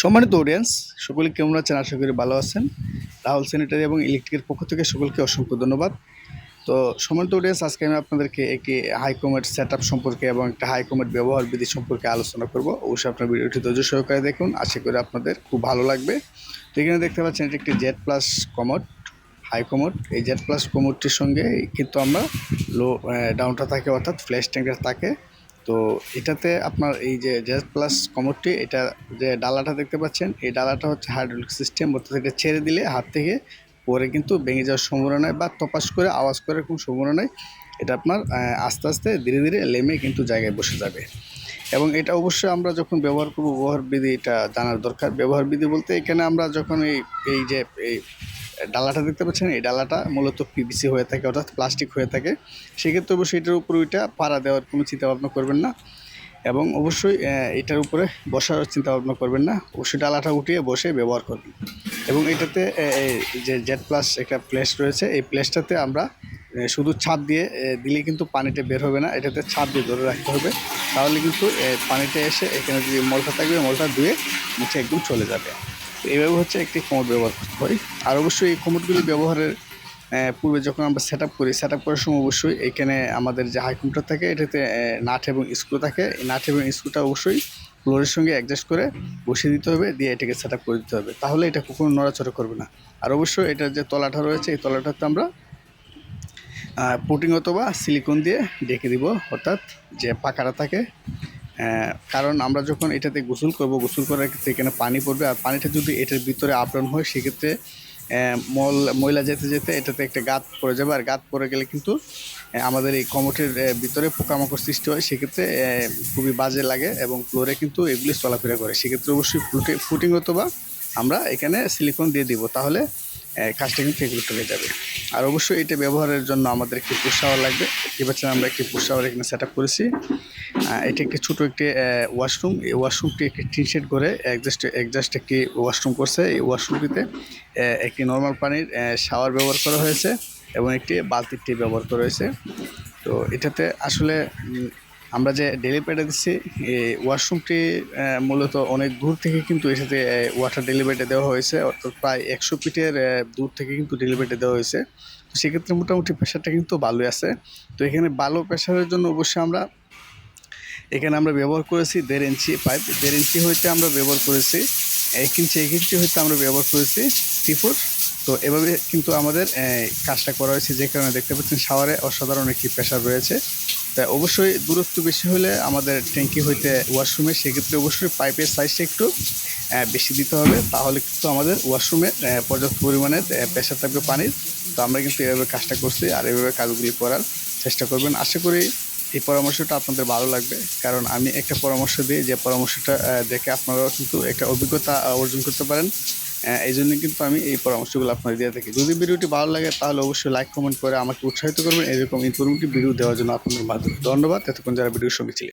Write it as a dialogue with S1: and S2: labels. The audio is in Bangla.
S1: সম্মানিত অডিয়েন্স সকলে কেমন আছেন? আশা করি ভালো আছেন। রাহুল স্যানিটারি এবং ইলেকট্রিকের পক্ষ থেকে সকলকে অসংখ্য ধন্যবাদ। তো সম্মানিত অডিয়েন্স আজকে আমি আপনাদেরকে একটি হাইকমেট সেট আপ সম্পর্কে এবং একটা হাইকমেট ব্যবহার বিধি সম্পর্কে আলোচনা করব। অবশ্যই আপনার ভিডিওটি ধৈর্য সহকারে দেখুন। আশা করি আপনাদের খুব ভালো লাগবে। তো এখানে দেখতে পাচ্ছেন এটি একটি জেড প্লাস কমোড হাই এই জেড প্লাস কমোডটির সঙ্গে কিন্তু আমরা লো ডাউনটা থাকে অর্থাৎ ফ্ল্যাশ ট্যাঙ্কের থাকে। তো এটাতে আপনার এই যে জেড প্লাস কমোডটি এটা যে ডালাটা দেখতে পাচ্ছেন, এই ডালাটা হচ্ছে হাইড্রোলিক সিস্টেম অর্থাৎ এটা ছেড়ে দিলে হাত থেকে পরে কিন্তু ভেঙে যাওয়ার সম্ভাবনা নেই বা তপাস করে, আওয়াজ করার কোনো সম্ভাবনা নেই। এটা আপনার আস্তে আস্তে ধীরে ধীরে লেমে কিন্তু জায়গায় বসে যাবে। এবং এটা অবশ্যই আমরা যখন ব্যবহার করব ব্যবহার বিধি এটা জানার দরকার। ব্যবহার বিধি বলতে এখানে আমরা যখন এই এই যে এই ডালাটা দেখতে পাচ্ছেন? এই ডালাটা মূলত পিভিসি হয়ে থাকে, অর্থাৎ প্লাস্টিক হয়ে থাকে। সেক্ষেত্রে অবশ্যই এটার উপরে ওইটা পাড়া দেওয়ার কোনো চিন্তাভাবনা করবেন না এবং অবশ্যই এটার উপরে বসার চিন্তা ভাবনা করবেন না। অবশ্যই ডালাটা উঠিয়ে বসে ব্যবহার করবেন। এবং এটাতে যে জেড প্লাস একটা প্লেস রয়েছে, এই প্লেসটাতে আমরা শুধু ছাদ দিয়ে দিলে কিন্তু পানিটা বের হবে না। এটাতে ছাদ দিয়ে ধরে রাখতে হবে। তাহলে কিন্তু পানিটা এসে এখানে যদি মলটা থাকবে, মলটা ধুয়ে নিচে একদম চলে যাবে। এইভাবে হচ্ছে একটি কোমর ব্যবহার করতে হয় আর অবশ্যই এই কোমরগুলি ব্যবহারের পূর্বে যখন আমরা সেট আপ করি সেট আপ করার সময় অবশ্যই এখানে আমাদের যে হাই কম্পিউটার থাকে, এটাতে নাট এবং স্ক্রু থাকে। এই নাট এবং স্ক্রুটা অবশ্যই ফ্লোরের সঙ্গে অ্যাডজাস্ট করে বসিয়ে দিতে হবে, দিয়ে এটাকে সেট আপ করে দিতে হবে। তাহলে এটা কখনো নড়াচড়া করবে না। আর অবশ্যই এটার যে তলাটা রয়েছে, এই তলাটাতে আমরা পুটিং অথবা সিলিকন দিয়ে ডেকে দিব, অর্থাৎ যে পাকাটা থাকে কারণ আমরা যখন এটাতে গোসল করব, গোসল করার ক্ষেত্রে এখানে পানি পড়বে। আর পানিটা যদি এটার ভিতরে আপডাউন হয়, সেক্ষেত্রে মল, ময়লা যেতে যেতে এটাতে একটা গাত পড়ে যাবে। আর গাত পড়ে গেলে কিন্তু আমাদের এই কমোটের ভিতরে পোকামাকড় সৃষ্টি হয়। সেক্ষেত্রে খুবই বাজে লাগে এবং ফ্লোরে কিন্তু এগুলি চলাফেরা করে। সেক্ষেত্রে অবশ্যই ফুটে, ফুটিং অথবা আমরা এখানে সিলিকন দিয়ে দিব। তাহলে কাজটা কিন্তু এগুলো চলে যাবে। আর অবশ্যই এটা ব্যবহারের জন্য আমাদের একটি পুষাওয়ার লাগবে। দেখতে পাচ্ছেন আমরা একটি পুষাওয়ার এখানে সেট আপ করেছি এটি একটি ছোটো একটি ওয়াশরুম এই ওয়াশরুমটি একটি টিন শেড করে একজাস্ট একজাস্ট একটি ওয়াশরুম করছে। এই ওয়াশরুমটিতে একটি নর্মাল পানির শাওয়ার ব্যবহার করা হয়েছে এবং একটি বালতির টি ব্যবহার করা হয়েছে। তো এটাতে আসলে আমরা যে ডেলিভারিটা দিচ্ছি এই ওয়াশরুমটি মূলত অনেক দূর থেকে কিন্তু এটাতে ওয়াটার ডেলিভারিটা দেওয়া হয়েছে, অর্থাৎ প্রায় একশো ফিটের দূর থেকে কিন্তু ডেলিভারিটা দেওয়া হয়েছে। তো সেক্ষেত্রে মোটামুটি প্রেশারটা কিন্তু ভালোই আছে। তো এখানে ভালো প্রেশারের জন্য অবশ্যই আমরা, এখানে আমরা ব্যবহার করেছি দেড় ইঞ্চি পাইপ দেড় ইঞ্চি হইতে আমরা ব্যবহার করেছি, এক ইঞ্চি এক ইঞ্চি হইতে আমরা ব্যবহার করেছি থ্রি ফুট তো এভাবে কিন্তু আমাদের কাজটা করা হয়েছে। যে কারণে দেখতে পাচ্ছেন শাওয়ারে অসাধারণ একটি প্রেশার রয়েছে। তা অবশ্যই দূরত্ব বেশি হলে আমাদের ট্যাঙ্কি হইতে ওয়াশরুমে, সেক্ষেত্রে অবশ্যই পাইপের সাইজটা একটু বেশি দিতে হবে। তাহলে কিন্তু আমাদের ওয়াশরুমে পর্যাপ্ত পরিমাণে প্রেশার থাকবে পানির। তো আমরা কিন্তু এভাবে কাজটা করছি আর এভাবে কাজগুলি করার চেষ্টা করবেন। আশা করি এই পরামর্শটা আপনাদের ভালো লাগবে। কারণ আমি একটা পরামর্শ দিই, যে পরামর্শটা দেখে আপনারাও কিন্তু একটা অভিজ্ঞতা অর্জন করতে পারেন। এই জন্য কিন্তু আমি এই পরামর্শগুলো আপনাদের দিয়ে থাকি। যদি ভিডিওটি ভালো লাগে, তাহলে অবশ্যই লাইক কমেন্ট করে আমাকে উৎসাহিত করবেন। এরকম ইনফরমেটিভ ভিডিও দেওয়ার জন্য আপনাদের মাধ্যমে। ধন্যবাদ। এতক্ষণ যারা ভিডিওর সঙ্গে ছিলেন।